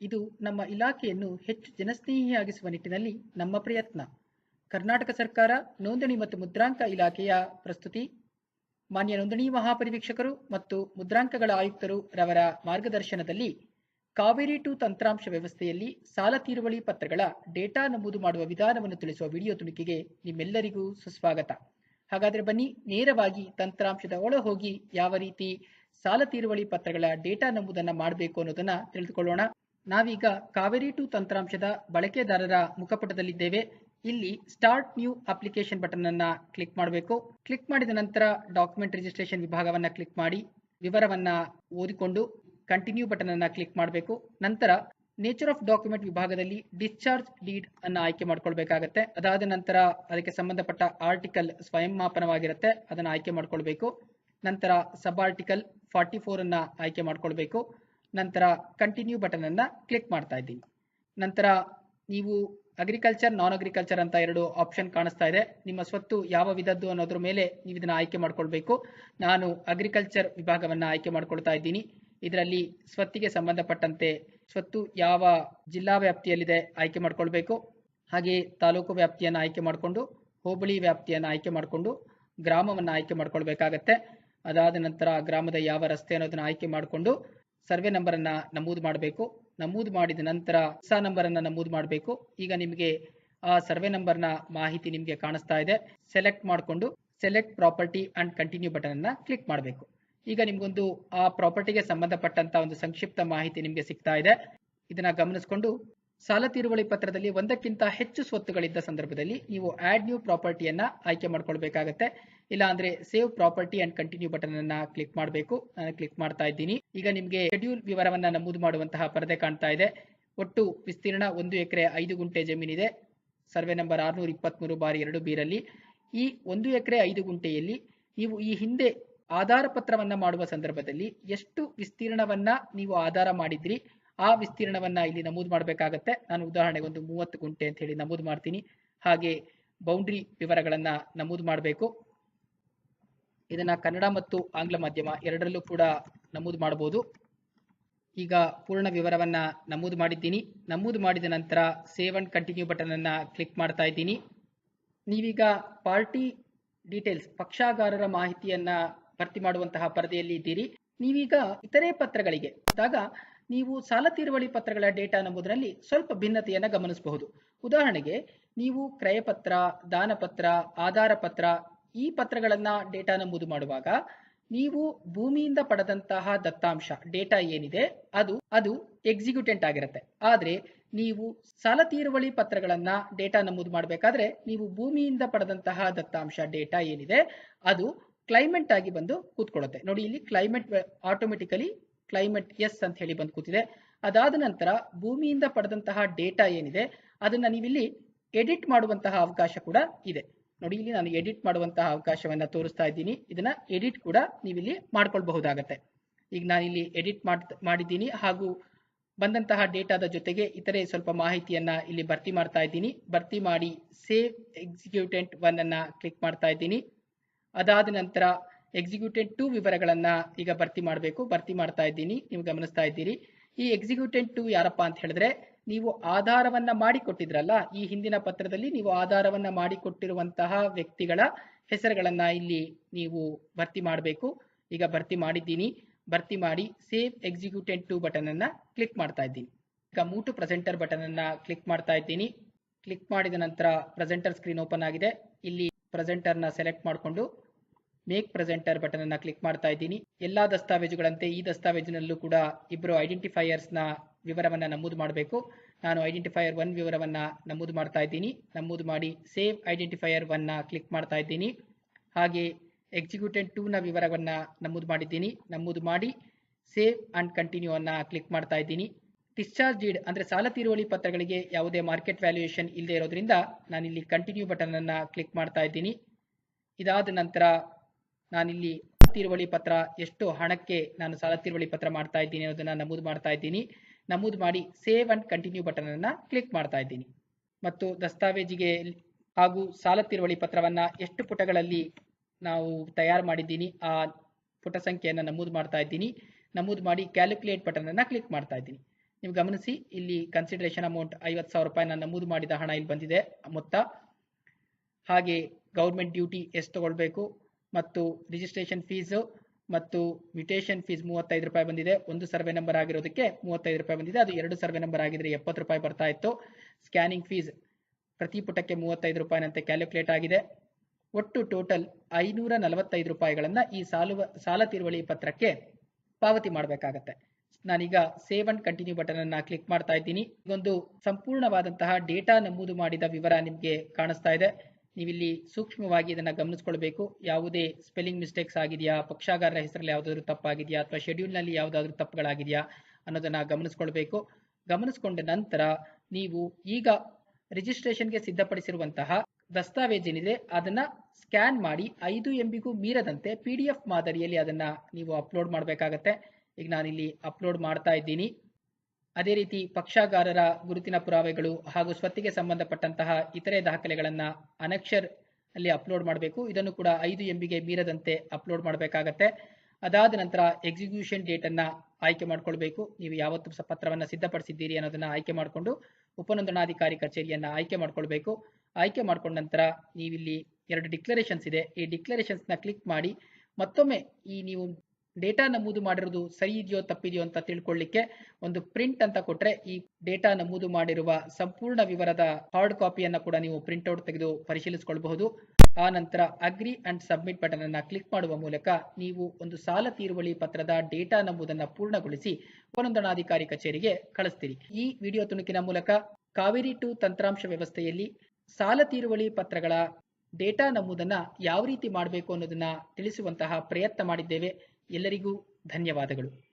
ಇದು ನಮ್ಮ ಇಲಾಖೆಯನ್ನು ಹೆಚ್ಚು ಜನಸ್ನೇಹಿಯಾಗಿಸುವ ನಿಟ್ಟಿನಲ್ಲಿ ನಮ್ಮ ಪ್ರಯತ್ನ. ಕರ್ನಾಟಕ ಸರ್ಕಾರ ನೋಂದಣಿ ಮತ್ತು ಮುದ್ರಾಂಕ ಇಲಾಖೆಯ ಪ್ರಸ್ತುತಿ. ಮಾನ್ಯ ನೋಂದಣಿ ಮಹಾಪರಿವೀಕ್ಷಕರು ಮತ್ತು ಮುದ್ರಾಂಕಗಳ ಆಯುಕ್ತರು ರವರ ಮಾರ್ಗದರ್ಶನದಲ್ಲಿ ಕಾವೇರಿ ಟು ತಂತ್ರಾಂಶ ವ್ಯವಸ್ಥೆಯಲ್ಲಿ ಸಾಲ ತೀರುವಳಿ ಪತ್ರಗಳ ಡೇಟಾ ನಮೂದು ಮಾಡುವ ವಿಧಾನವನ್ನು ತಿಳಿಸುವ ವಿಡಿಯೋ ತುಣುಕಿಗೆ ನಿಮ್ಮೆಲ್ಲರಿಗೂ ಸುಸ್ವಾಗತ. ಹಾಗಾದರೆ ಬನ್ನಿ, ನೇರವಾಗಿ ತಂತ್ರಾಂಶದ ಒಳ ಹೋಗಿ ಯಾವ ರೀತಿ ಸಾಲ ತೀರುವಳಿ ಪತ್ರಗಳ ಡೇಟಾ ನಮೂದನ್ನ ಮಾಡಬೇಕು ಅನ್ನೋದನ್ನ ತಿಳಿದುಕೊಳ್ಳೋಣ. ನಾವೀಗ ಕಾವೇರಿ ಟು ತಂತ್ರಾಂಶದ ಬಳಕೆದಾರರ ಮುಖಪುಟದಲ್ಲಿದ್ದೇವೆ. ಇಲ್ಲಿ ಸ್ಟಾರ್ಟ್ ನ್ಯೂ ಅಪ್ಲಿಕೇಶನ್ ಬಟನ್ ಅನ್ನ ಕ್ಲಿಕ್ ಮಾಡಬೇಕು. ಕ್ಲಿಕ್ ಮಾಡಿದ ನಂತರ ಡಾಕ್ಯುಮೆಂಟ್ ರಿಜಿಸ್ಟ್ರೇಷನ್ ವಿಭಾಗವನ್ನ ಕ್ಲಿಕ್ ಮಾಡಿ, ವಿವರವನ್ನ ಓದಿಕೊಂಡು ಕಂಟಿನ್ಯೂ ಬಟನ್ ಅನ್ನ ಕ್ಲಿಕ್ ಮಾಡಬೇಕು. ನಂತರ ನೇಚರ್ ಆಫ್ ಡಾಕ್ಯುಮೆಂಟ್ ವಿಭಾಗದಲ್ಲಿ ಡಿಸ್ಚಾರ್ಜ್ ಡೀಡ್ ಅನ್ನ ಆಯ್ಕೆ ಮಾಡ್ಕೊಳ್ಬೇಕಾಗತ್ತೆ. ಅದಾದ ನಂತರ ಅದಕ್ಕೆ ಸಂಬಂಧಪಟ್ಟ ಆರ್ಟಿಕಲ್ ಸ್ವಯಂ ಮಾಪನವಾಗಿರುತ್ತೆ ಅದನ್ನ ಆಯ್ಕೆ ಮಾಡ್ಕೊಳ್ಬೇಕು. ನಂತರ ಸಬ್ ಆರ್ಟಿಕಲ್ ಫಾರ್ಟಿ ಫೋರ್ ಅನ್ನ ಆಯ್ಕೆ ಮಾಡ್ಕೊಳ್ಬೇಕು. ನಂತರ ಕಂಟಿನ್ಯೂ ಬಟನ್ ಅನ್ನ ಕ್ಲಿಕ್ ಮಾಡ್ತಾ ಇದ್ದೀನಿ. ನಂತರ ನೀವು ಅಗ್ರಿಕಲ್ಚರ್ ನಾನ್ ಅಗ್ರಿಕಲ್ಚರ್ ಅಂತ ಎರಡು ಆಪ್ಷನ್ ಕಾಣಿಸ್ತಾ ಇದೆ. ನಿಮ್ಮ ಸ್ವತ್ತು ಯಾವ ವಿಧದ್ದು ಅನ್ನೋದ್ರ ಮೇಲೆ ನೀವು ಇದನ್ನ ಆಯ್ಕೆ ಮಾಡ್ಕೊಳ್ಬೇಕು. ನಾನು ಅಗ್ರಿಕಲ್ಚರ್ ವಿಭಾಗವನ್ನ ಆಯ್ಕೆ ಮಾಡ್ಕೊಳ್ತಾ ಇದ್ದೀನಿ. ಇದರಲ್ಲಿ ಸ್ವತ್ತಿಗೆ ಸಂಬಂಧಪಟ್ಟಂತೆ ಸ್ವತ್ತು ಯಾವ ಜಿಲ್ಲಾ ವ್ಯಾಪ್ತಿಯಲ್ಲಿದೆ ಆಯ್ಕೆ ಮಾಡ್ಕೊಳ್ಬೇಕು. ಹಾಗೆ ತಾಲೂಕು ವ್ಯಾಪ್ತಿಯನ್ನು ಆಯ್ಕೆ ಮಾಡಿಕೊಂಡು, ಹೋಬಳಿ ವ್ಯಾಪ್ತಿಯನ್ನು ಆಯ್ಕೆ ಮಾಡಿಕೊಂಡು, ಗ್ರಾಮವನ್ನು ಆಯ್ಕೆ ಮಾಡ್ಕೊಳ್ಬೇಕಾಗತ್ತೆ. ಅದಾದ ನಂತರ ಗ್ರಾಮದ ಯಾವ ರಸ್ತೆ ಅನ್ನೋದನ್ನ ಆಯ್ಕೆ ಮಾಡಿಕೊಂಡು ಸರ್ವೆ ನಂಬರ್ ಅನ್ನ ನಮೂದು ಮಾಡಬೇಕು. ನಮೂದು ಮಾಡಿದ ನಂತರ ಹೊಸ ನಂಬರನ್ನು ನಮೂದು ಮಾಡಬೇಕು. ಈಗ ನಿಮಗೆ ಆ ಸರ್ವೆ ನಂಬರ್ನ ಮಾಹಿತಿ ನಿಮಗೆ ಕಾಣಿಸ್ತಾ ಇದೆ. ಸೆಲೆಕ್ಟ್ ಮಾಡಿಕೊಂಡು select property and continue button ಅನ್ನ ಕ್ಲಿಕ್ ಮಾಡಬೇಕು. ಈಗ ನಿಮ್ಗೊಂದು ಆ ಪ್ರಾಪರ್ಟಿಗೆ ಸಂಬಂಧಪಟ್ಟಂತ ಒಂದು ಸಂಕ್ಷಿಪ್ತ ಮಾಹಿತಿ ನಿಮಗೆ ಸಿಗ್ತಾ ಇದೆ. ಇದನ್ನ ಗಮನಿಸಿಕೊಂಡು ಸಾಲ ತೀರುವಳಿ ಪತ್ರದಲ್ಲಿ ಒಂದಕ್ಕಿಂತ ಹೆಚ್ಚು ಸ್ವತ್ತುಗಳಿದ್ದ ಸಂದರ್ಭದಲ್ಲಿ ನೀವು ಆಡ್ ನ್ಯೂ ಪ್ರಾಪರ್ಟಿಯನ್ನ ಆಯ್ಕೆ ಮಾಡ್ಕೊಳ್ಬೇಕಾಗತ್ತೆ. ಇಲ್ಲ ಅಂದ್ರೆ save property and continue button ಅನ್ನ ಕ್ಲಿಕ್ ಮಾಡಬೇಕು. ನಾನು ಕ್ಲಿಕ್ ಮಾಡ್ತಾ ಇದ್ದೀನಿ. ಈಗ ನಿಮಗೆ ಶೆಡ್ಯೂಲ್ ವಿವರವನ್ನ ನಮೂದು ಮಾಡುವಂತಹ ಪರದೆ ಕಾಣ್ತಾ ಇದೆ. ಒಟ್ಟು ವಿಸ್ತೀರ್ಣ ಒಂದು ಎಕರೆ ಐದು ಗುಂಟೆ ಜಮೀನಿದೆ. ಸರ್ವೆ ನಂಬರ್ ಆರ್ನೂರ ಇಪ್ಪತ್ಮೂರು ಬಾರಿ ಎರಡು ಬೀರಲ್ಲಿ. ಈ ಒಂದು ಎಕರೆ ಐದು ಗುಂಟೆಯಲ್ಲಿ ನೀವು ಈ ಹಿಂದೆ ಆಧಾರ ಪತ್ರವನ್ನ ಮಾಡುವ ಸಂದರ್ಭದಲ್ಲಿ ಎಷ್ಟು ವಿಸ್ತೀರ್ಣವನ್ನ ನೀವು ಆಧಾರ ಮಾಡಿದ್ರಿ, ಆ ವಿಸ್ತೀರ್ಣವನ್ನ ಇಲ್ಲಿ ನಮೂದು ಮಾಡಬೇಕಾಗತ್ತೆ. ನಾನು ಉದಾಹರಣೆಗೆ ಒಂದು ಮೂವತ್ತು ಗುಂಟೆ ಅಂತ ಹೇಳಿ ನಮೂದು ಮಾಡ್ತೀನಿ. ಹಾಗೆ ಬೌಂಡ್ರಿ ವಿವರಗಳನ್ನ ನಮೂದು ಮಾಡಬೇಕು. ಇದನ್ನ ಕನ್ನಡ ಮತ್ತು ಆಂಗ್ಲ ಮಾಧ್ಯಮ ಎರಡರಲ್ಲೂ ಕೂಡ ನಮೂದು ಮಾಡಬಹುದು. ಈಗ ಪೂರ್ಣ ವಿವರವನ್ನು ನಮೂದು ಮಾಡಿದ್ದೀನಿ. ನಮೂದು ಮಾಡಿದ ನಂತರ ಸೇವ್ ಅಂಡ್ ಕಂಟಿನ್ಯೂ ಬಟನನ್ನು ಕ್ಲಿಕ್ ಮಾಡ್ತಾ ಇದ್ದೀನಿ. ನೀವೀಗ ಪಾರ್ಟಿ ಡೀಟೇಲ್ಸ್, ಪಕ್ಷಾಗಾರರ ಮಾಹಿತಿಯನ್ನು ಭರ್ತಿ ಮಾಡುವಂತಹ ಪರದೆಯಲ್ಲಿ ಇದ್ದೀರಿ. ನೀವೀಗ ಇತರೆ ಪತ್ರಗಳಿಗೆ ಆದಾಗ ನೀವು ಸಾಲ ತೀರುವಳಿ ಪತ್ರಗಳ ಡೇಟಾ ನಮೂದಿನಲ್ಲಿ ಸ್ವಲ್ಪ ಭಿನ್ನತೆಯನ್ನು ಗಮನಿಸಬಹುದು. ಉದಾಹರಣೆಗೆ, ನೀವು ಕ್ರಯಪತ್ರ, ದಾನಪತ್ರ, ಆಧಾರ ಪತ್ರ ಈ ಪತ್ರಗಳನ್ನು ಡೇಟಾ ನಮೂದು ಮಾಡುವಾಗ ನೀವು ಭೂಮಿಯಿಂದ ಪಡೆದಂತಹ ದತ್ತಾಂಶ, ಡೇಟಾ ಏನಿದೆ, ಅದು ಅದು ಎಕ್ಸಿಕ್ಯೂಟೆಂಟ್ ಆಗಿರುತ್ತೆ. ಆದರೆ ನೀವು ಸಾಲ ತೀರುವಳಿ ಪತ್ರಗಳನ್ನು ಡೇಟಾ ನಮೂದು ಮಾಡಬೇಕಾದ್ರೆ ನೀವು ಭೂಮಿಯಿಂದ ಪಡೆದಂತಹ ದತ್ತಾಂಶ, ಡೇಟಾ ಏನಿದೆ, ಅದು ಕ್ಲೈಮೇಟ್ ಆಗಿ ಬಂದು ಕೂತ್ಕೊಳ್ಳುತ್ತೆ. ನೋಡಿ, ಇಲ್ಲಿ ಕ್ಲೈಮೇಟ್ ಆಟೋಮೆಟಿಕಲಿ ಕ್ಲೈಮೆಟ್ ಎಸ್ ಅಂತ ಹೇಳಿ ಬಂದು ಕೂತಿದೆ. ಅದಾದ ನಂತರ ಭೂಮಿಯಿಂದ ಪಡೆದಂತಹ ಡೇಟಾ ಏನಿದೆ, ಅದನ್ನ ನೀವಿಲ್ಲಿ ಎಡಿಟ್ ಮಾಡುವಂತಹ ಅವಕಾಶ ಕೂಡ ಇದೆ. ನೋಡಿ, ಇಲ್ಲಿ ನಾನು ಎಡಿಟ್ ಮಾಡುವಂತಹ ಅವಕಾಶವನ್ನ ತೋರಿಸ್ತಾ ಇದ್ದೀನಿ. ಇದನ್ನ ಎಡಿಟ್ ಕೂಡ ನೀವಿಲ್ಲಿ ಮಾಡ್ಕೊಳ್ಬಹುದಾಗತ್ತೆ. ಈಗ ನಾನು ಇಲ್ಲಿ ಎಡಿಟ್ ಮಾಡಿದ್ದೀನಿ ಹಾಗೂ ಬಂದಂತಹ ಡೇಟಾದ ಜೊತೆಗೆ ಇತರೆ ಸ್ವಲ್ಪ ಮಾಹಿತಿಯನ್ನ ಇಲ್ಲಿ ಭರ್ತಿ ಮಾಡ್ತಾ ಇದ್ದೀನಿ. ಭರ್ತಿ ಮಾಡಿ ಸೇವ್ ಎಕ್ಸಿಕ್ಯೂಟೆಂಟ್ ಒನ್ ಅನ್ನ ಕ್ಲಿಕ್ ಮಾಡ್ತಾ ಇದ್ದೀನಿ. ಅದಾದ ನಂತರ ಎಕ್ಸಿಕ್ಯೂಟೆಂಟ್ ಟು ವಿವರಗಳನ್ನ ಈಗ ಭರ್ತಿ ಮಾಡಬೇಕು. ಭರ್ತಿ ಮಾಡ್ತಾ ಇದ್ದೀನಿ. ನೀವು ಗಮನಿಸ್ತಾ ಇದ್ದೀರಿ. ಈ ಎಕ್ಸಿಕ್ಯೂಟೆಂಟ್ ಟು ಯಾರಪ್ಪ ಅಂತ ಹೇಳಿದ್ರೆ ನೀವು ಆಧಾರವನ್ನ ಮಾಡಿಕೊಟ್ಟಿದ್ರಲ್ಲ, ಈ ಹಿಂದಿನ ಪತ್ರದಲ್ಲಿ ನೀವು ಆಧಾರವನ್ನ ಮಾಡಿಕೊಟ್ಟಿರುವಂತಹ ವ್ಯಕ್ತಿಗಳ ಹೆಸರುಗಳನ್ನ ಇಲ್ಲಿ ನೀವು ಭರ್ತಿ ಮಾಡಬೇಕು. ಈಗ ಭರ್ತಿ ಮಾಡಿದ್ದೀನಿ. ಭರ್ತಿ ಮಾಡಿ ಸೇವ್ ಎಕ್ಸಿಕ್ಯೂಟೆಂಟ್ ಟು ಬಟನ್ ಅನ್ನ ಕ್ಲಿಕ್ ಮಾಡ್ತಾ ಇದ್ದೀನಿ. ಈಗ ಮೂಟು ಪ್ರೆಸೆಂಟರ್ ಬಟನ್ ಅನ್ನ ಕ್ಲಿಕ್ ಮಾಡ್ತಾ ಇದ್ದೀನಿ. ಕ್ಲಿಕ್ ಮಾಡಿದ ನಂತರ ಪ್ರೆಸೆಂಟರ್ ಸ್ಕ್ರೀನ್ ಓಪನ್ ಆಗಿದೆ. ಇಲ್ಲಿ ಪ್ರೆಸೆಂಟರ್ನ ಸೆಲೆಕ್ಟ್ ಮಾಡಿಕೊಂಡು ಮೇಕ್ ಪ್ರೆಸೆಂಟರ್ ಬಟನ್ ಅನ್ನ ಕ್ಲಿಕ್ ಮಾಡ್ತಾ ಇದ್ದೀನಿ. ಎಲ್ಲಾ ದಸ್ತಾವೇಜುಗಳಂತೆ ಈ ದಸ್ತಾವೇಜಿನಲ್ಲೂ ಕೂಡ ಇಬ್ಬರು ಐಡೆಂಟಿಫೈಯರ್ಸ್ನ ವಿವರವನ್ನ ನಮೂದು ಮಾಡಬೇಕು. ನಾನು ಐಡೆಂಟಿಫೈಯರ್ ಒನ್ ವಿವರವನ್ನ ನಮೂದು ಮಾಡ್ತಾ ಇದ್ದೀನಿ. ನಮೂದು ಮಾಡಿ ಸೇವ್ ಐಡೆಂಟಿಫೈಯರ್ ಒನ್ನ ಕ್ಲಿಕ್ ಮಾಡ್ತಾ ಇದ್ದೀನಿ. ಹಾಗೆ ಎಕ್ಸಿಕ್ಯೂಟೆಂಟ್ ಟೂ ನ ವಿವರವನ್ನ ನಮೂದು ಮಾಡಿದ್ದೀನಿ. ನಮೂದು ಮಾಡಿ ಸೇವ್ ಅಂಡ್ ಕಂಟಿನ್ಯೂ ಅನ್ನ ಕ್ಲಿಕ್ ಮಾಡ್ತಾ ಇದ್ದೀನಿ. ಡಿಸ್ಚಾರ್ಜ್ ಡೀಡ್ ಅಂದ್ರೆ ಸಾಲ ತೀರುವಳಿ ಪತ್ರಗಳಿಗೆ ಯಾವುದೇ ಮಾರ್ಕೆಟ್ ವ್ಯಾಲ್ಯೂಯೇಷನ್ ಇಲ್ಲದೆ ಇರೋದ್ರಿಂದ ನಾನಿಲ್ಲಿ ಕಂಟಿನ್ಯೂ ಬಟನ್ ಅನ್ನ ಕ್ಲಿಕ್ ಮಾಡ್ತಾ ಇದ್ದೀನಿ. ಇದಾದ ನಂತರ ನಾನಿಲ್ಲಿ ತಿರುವಳಿ ಪತ್ರ, ಎಷ್ಟು ಹಣಕ್ಕೆ ನಾನು ಸಾಲ ತೀರುವಳಿ ಪತ್ರ ಮಾಡ್ತಾ ಇದ್ದೀನಿ ಅನ್ನೋದನ್ನ ನಮೂದು ಮಾಡ್ತಾ ಇದ್ದೀನಿ. ನಮೂದು ಮಾಡಿ ಸೇವ್ ಅಂಡ್ ಕಂಟಿನ್ಯೂ ಬಟನ್ ಅನ್ನ ಕ್ಲಿಕ್ ಮಾಡ್ತಾ ಇದ್ದೀನಿ. ಮತ್ತು ದಸ್ತಾವೇಜಿಗೆ ಹಾಗೂ ಸಾಲ ತೀರುವಳಿ ಪತ್ರವನ್ನ ಎಷ್ಟು ಪುಟಗಳಲ್ಲಿ ನಾವು ತಯಾರು ಮಾಡಿದ್ದೀನಿ ಆ ಪುಟ ಸಂಖ್ಯೆಯನ್ನು ನಮೂದು ಮಾಡ್ತಾ ಇದ್ದೀನಿ. ನಮೂದು ಮಾಡಿ ಕ್ಯಾಲ್ಕುಲೇಟ್ ಬಟನ್ ಅನ್ನ ಕ್ಲಿಕ್ ಮಾಡ್ತಾ ಇದ್ದೀನಿ. ನೀವು ಗಮನಿಸಿ, ಇಲ್ಲಿ ಕನ್ಸಿಡರೇಷನ್ ಅಮೌಂಟ್ ಐವತ್ತು ಸಾವಿರ ರೂಪಾಯಿ ನಾನು ನಮೂದು ಮಾಡಿದ ಹಣ ಇಲ್ಲಿ ಬಂದಿದೆ ಮೊತ್ತ. ಹಾಗೆ ಗೌರ್ಮೆಂಟ್ ಡ್ಯೂಟಿ ಎಷ್ಟು ತಗೊಳ್ಬೇಕು? ಮತ್ತು ರಿಜಿಸ್ಟ್ರೇಷನ್ ಫೀಸು ಮತ್ತು ಮ್ಯೂಟೇಷನ್ ಫೀಸ್ ಮೂವತ್ತೈದು ರೂಪಾಯಿ ಬಂದಿದೆ. ಒಂದು ಸರ್ವೆ ನಂಬರ್ ಆಗಿರೋದಕ್ಕೆ ಮೂವತ್ತೈದು ರೂಪಾಯಿ ಬಂದಿದೆ. ಅದು ಎರಡು ಸರ್ವೆ ನಂಬರ್ ಆಗಿದ್ರೆ ಎಪ್ಪತ್ತು ರೂಪಾಯಿ ಬರ್ತಾ ಇತ್ತು. ಸ್ಕ್ಯಾನಿಂಗ್ ಫೀಸ್ ಪ್ರತಿ ಪುಟಕ್ಕೆ ಮೂವತ್ತೈದು ರೂಪಾಯಿನಂತೆ ಕ್ಯಾಲ್ಕುಲೇಟ್ ಆಗಿದೆ. ಒಟ್ಟು ಟೋಟಲ್ ಐನೂರ ನಲವತ್ತೈದು ರೂಪಾಯಿಗಳನ್ನು ಈ ಸಾಲುವ, ಸಾಲ ತೀರುವಳಿ ಪತ್ರಕ್ಕೆ ಪಾವತಿ ಮಾಡಬೇಕಾಗತ್ತೆ. ನಾನೀಗ ಸೇವ್ ಅಂಡ್ ಕಂಟಿನ್ಯೂ ಬಟನ್ ಅನ್ನ ಕ್ಲಿಕ್ ಮಾಡ್ತಾ ಇದ್ದೀನಿ. ಇದೊಂದು ಸಂಪೂರ್ಣವಾದಂತಹ ಡೇಟಾ ನಮೂದು ಮಾಡಿದ ವಿವರ ನಿಮಗೆ ಕಾಣಿಸ್ತಾ ಇದೆ. ನೀವಿಲ್ಲಿ ಸೂಕ್ಷ್ಮವಾಗಿ ಇದನ್ನು ಗಮನಿಸ್ಕೊಳ್ಬೇಕು. ಯಾವುದೇ ಸ್ಪೆಲ್ಲಿಂಗ್ ಮಿಸ್ಟೇಕ್ಸ್ ಆಗಿದೆಯಾ, ಪಕ್ಷಾಗಾರರ ಹೆಸರಲ್ಲಿ ಯಾವುದಾದ್ರೂ ತಪ್ಪಾಗಿದೆಯಾ, ಅಥವಾ ಶೆಡ್ಯೂಲ್ನಲ್ಲಿ ಯಾವುದಾದ್ರೂ ತಪ್ಪುಗಳಾಗಿದೆಯಾ ಅನ್ನೋದನ್ನು ಗಮನಿಸ್ಕೊಳ್ಬೇಕು. ಗಮನಿಸ್ಕೊಂಡ ನಂತರ ನೀವು ಈಗ ರಿಜಿಸ್ಟ್ರೇಷನ್ಗೆ ಸಿದ್ಧಪಡಿಸಿರುವಂತಹ ದಸ್ತಾವೇಜೇನಿದೆ ಅದನ್ನು ಸ್ಕ್ಯಾನ್ ಮಾಡಿ ಐದು ಎಂಬಿಗೂ ಮೀರದಂತೆ ಪಿ ಡಿ ಎಫ್ ಮಾದರಿಯಲ್ಲಿ ಅದನ್ನು ನೀವು ಅಪ್ಲೋಡ್ ಮಾಡಬೇಕಾಗತ್ತೆ. ಈಗ ನಾನಿಲ್ಲಿ ಅಪ್ಲೋಡ್ ಮಾಡ್ತಾ ಇದ್ದೀನಿ. ಅದೇ ರೀತಿ ಪಕ್ಷಗಾರರ ಗುರುತಿನ ಪುರಾವೆಗಳು ಹಾಗೂ ಸ್ವತ್ತಿಗೆ ಸಂಬಂಧಪಟ್ಟಂತಹ ಇತರೆ ದಾಖಲೆಗಳನ್ನು ಅನಕ್ಷರ್ ಅಲ್ಲಿ ಅಪ್ಲೋಡ್ ಮಾಡಬೇಕು. ಇದನ್ನು ಕೂಡ ಐದು ಎಂಬಿಗೆ ಮೀರದಂತೆ ಅಪ್ಲೋಡ್ ಮಾಡಬೇಕಾಗತ್ತೆ. ಅದಾದ ನಂತರ ಎಕ್ಸಿಕ್ಯೂಷನ್ ಡೇಟನ್ನು ಆಯ್ಕೆ ಮಾಡಿಕೊಳ್ಬೇಕು. ನೀವು ಯಾವತ್ತು ಪತ್ರವನ್ನು ಸಿದ್ಧಪಡಿಸಿದ್ದೀರಿ ಅನ್ನೋದನ್ನು ಆಯ್ಕೆ ಮಾಡಿಕೊಂಡು ಉಪನೋಂದಣಾಧಿಕಾರಿ ಕಚೇರಿಯನ್ನು ಆಯ್ಕೆ ಮಾಡಿಕೊಳ್ಬೇಕು. ಆಯ್ಕೆ ಮಾಡಿಕೊಂಡ ನಂತರ ನೀವಿಲ್ಲಿ ಎರಡು ಡಿಕ್ಲರೇಷನ್ಸ್ ಇದೆ. ಈ ಡಿಕ್ಲರೇಷನ್ಸ್ನ ಕ್ಲಿಕ್ ಮಾಡಿ ಮತ್ತೊಮ್ಮೆ ಈ ನೀವು ಡೇಟಾ ನಮೂದು ಮಾಡಿರೋದು ಸರಿ ಇದೆಯೋ ತಪ್ಪಿದೆಯೋ ಅಂತ ತಿಳ್ಕೊಳ್ಳಿಕ್ಕೆ ಒಂದು ಪ್ರಿಂಟ್ ಅಂತ ಕೊಟ್ರೆ ಈ ಡೇಟಾ ನಮೂದು ಮಾಡಿರುವ ಸಂಪೂರ್ಣ ವಿವರದ ಹಾರ್ಡ್ ಕಾಪಿಯನ್ನ ಕೂಡ ನೀವು ಪ್ರಿಂಟ್ಔಟ್ ತೆಗೆದು ಪರಿಶೀಲಿಸಿಕೊಳ್ಬಹುದು. ಆ ನಂತರ ಅಗ್ರಿ ಅಂಡ್ ಸಬ್ಮಿಟ್ ಬಟನ್ ಅನ್ನು ಕ್ಲಿಕ್ ಮಾಡುವ ಮೂಲಕ ನೀವು ಒಂದು ಸಾಲ ತೀರುವಳಿ ಪತ್ರದ ಡೇಟಾ ನಮೂದನ್ನ ಪೂರ್ಣಗೊಳಿಸಿ ಉಪನೋಂದಣಾಧಿಕಾರಿ ಕಚೇರಿಗೆ ಕಳಿಸ್ತೀರಿ. ಈ ವಿಡಿಯೋ ತುಣುಕಿನ ಮೂಲಕ ಕಾವೇರಿ ಟು ತಂತ್ರಾಂಶ ವ್ಯವಸ್ಥೆಯಲ್ಲಿ ಸಾಲ ತೀರುವಳಿ ಪತ್ರಗಳ ಡೇಟಾ ನಮೂದನ್ನ ಯಾವ ರೀತಿ ಮಾಡಬೇಕು ಅನ್ನೋದನ್ನ ತಿಳಿಸುವಂತಹ ಪ್ರಯತ್ನ ಮಾಡಿದ್ದೇವೆ. ಎಲ್ಲರಿಗೂ ಧನ್ಯವಾದಗಳು.